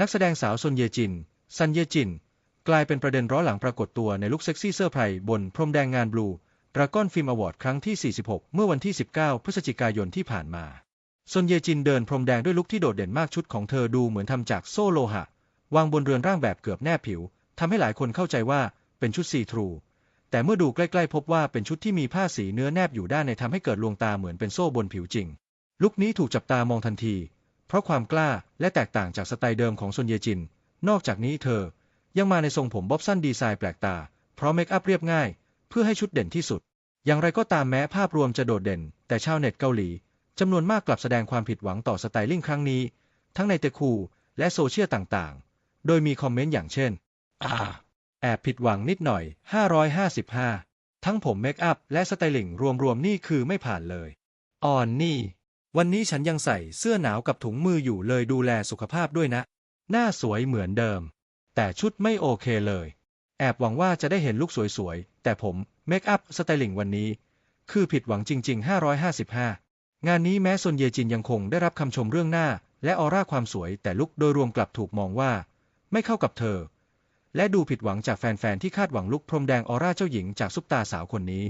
นักแสดงสาวซนเยจิน ซันเยจิน กลายเป็นประเด็นร้อนหลังปรากฏตัวในลุคเซ็กซี่เสื้อไพรบนพรมแดงงานบลูดราก้อนฟิล์มอวอร์ดครั้งที่ 46 เมื่อวันที่ 19 พฤศจิกายนที่ผ่านมา ซนเยจินเดินพรมแดงด้วยลุคที่โดดเด่นมากชุดของเธอดูเหมือนทำจากโซ่โลหะ วางบนเรือนร่างแบบเกือบแนบผิว ทำให้หลายคนเข้าใจว่าเป็นชุดซีทรู แต่เมื่อดูใกล้ๆ พบว่าเป็นชุดที่มีผ้าสีเนื้อแนบอยู่ด้านในทำให้เกิดลวงตาเหมือนเป็นโซ่บนผิวจริง ลุคนี้ถูกจับตามองทันที เพราะความกล้าและแตกต่างจากสไตล์เดิมของซนเยจิน นอกจากนี้เธอ ยังมาในทรงผมบ๊อบสั้นดีไซน์แปลกตา เพราะเมคอัพเรียบง่าย เพื่อให้ชุดเด่นที่สุด อย่างไรก็ตามแม้ภาพรวมจะโดดเด่น แต่ชาวเน็ตเกาหลีจำนวนมากกลับแสดงความผิดหวังต่อสไตลิ่งครั้งนี้ ทั้งในเตคูและโซเชียลต่างๆ โดยมีคอมเมนต์อย่างเช่นอ่าแอบผิดหวังนิดหน่อย 555 ทั้งผมเมคอัพและสไตลิ่งรวมๆนี่คือไม่ผ่านเลยอ่อนนี่ วันนี้ฉันยังใส่เสื้อหนาวกับถุงมืออยู่เลยดูแลสุขภาพด้วยนะ หน้าสวยเหมือนเดิม แต่ชุดไม่โอเคเลย แอบหวังว่าจะได้เห็นลุคสวยๆ แต่ผมเมคอัพสไตลิ่งวันนี้ คือผิดหวังจริง ๆ 555 งานนี้แม้ซนเยจินยังคงได้รับคำชมเรื่องหน้า และออร่าความสวยแต่ลุคโดยรวมกลับถูกมองว่า ไม่เข้ากับเธอ และดูผิดหวังจากแฟนๆที่คาดหวังลุคพรมแดงออร่าเจ้าหญิงจากซุปตาสาวคนนี้